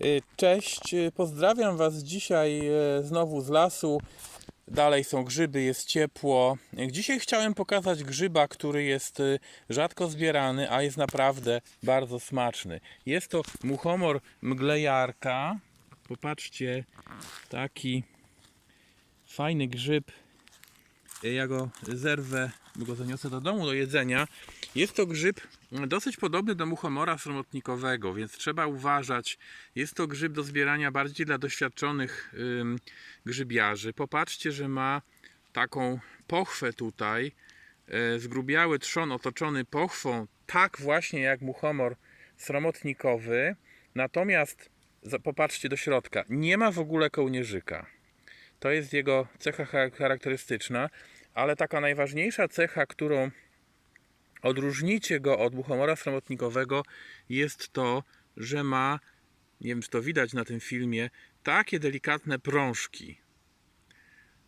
Y, Cześć, y, pozdrawiam Was dzisiaj e, znowu z lasu. Dalej są grzyby, jest ciepło. Y, Dzisiaj chciałem pokazać grzyba, który jest y, rzadko zbierany, a jest naprawdę bardzo smaczny. Jest to muchomor mglejarka. Popatrzcie, taki fajny grzyb. Y, Ja go zerwę, go zaniosę do domu do jedzenia. Jest to grzyb dosyć podobny do muchomora sromotnikowego, więc trzeba uważać. Jest to grzyb do zbierania bardziej dla doświadczonych grzybiarzy. Popatrzcie, że ma taką pochwę tutaj, e, zgrubiały trzon otoczony pochwą, tak właśnie jak muchomor sromotnikowy. Natomiast popatrzcie do środka, nie ma w ogóle kołnierzyka. To jest jego cecha cha- charakterystyczna, ale taka najważniejsza cecha, którą odróżnicie go od muchomora sromotnikowego jest to, że ma, nie wiem czy to widać na tym filmie, takie delikatne prążki.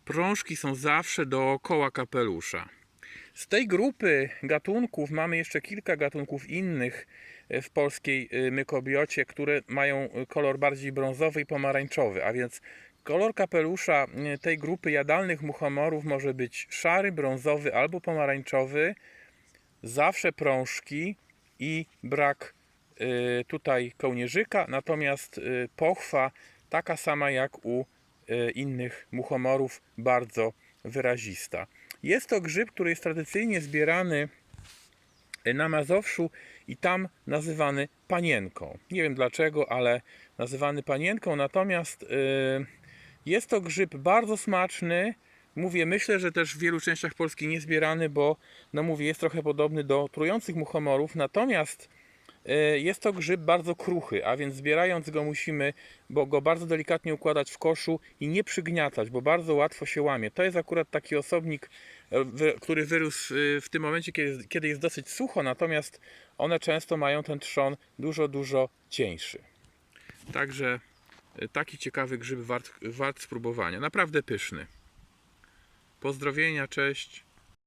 Prążki są zawsze dookoła kapelusza. Z tej grupy gatunków mamy jeszcze kilka gatunków innych e, w polskiej e, mykobiocie, które mają e, kolor bardziej brązowy i pomarańczowy, a więc kolor kapelusza e, tej grupy jadalnych muchomorów może być szary, brązowy albo pomarańczowy zawsze prążki i brak y, tutaj kołnierzyka, natomiast y, pochwa taka sama jak u innych muchomorów, bardzo wyrazista. Jest to grzyb, który jest tradycyjnie zbierany na Mazowszu i tam nazywany panienką. Nie wiem dlaczego, ale nazywany panienką, natomiast jest to grzyb bardzo smaczny. Mówię, myślę, że też w wielu częściach Polski nie zbierany, bo no mówię, jest trochę podobny do trujących muchomorów, natomiast y, jest to grzyb bardzo kruchy, a więc zbierając go musimy bo go bardzo delikatnie układać w koszu i nie przygniatać, bo bardzo łatwo się łamie. To jest akurat taki osobnik, e, który wyrósł y, w tym momencie, kiedy, jest dosyć sucho, natomiast one często mają ten trzon dużo, dużo cieńszy. Także taki ciekawy grzyb wart, wart spróbowania. Naprawdę pyszny. Pozdrowienia, cześć.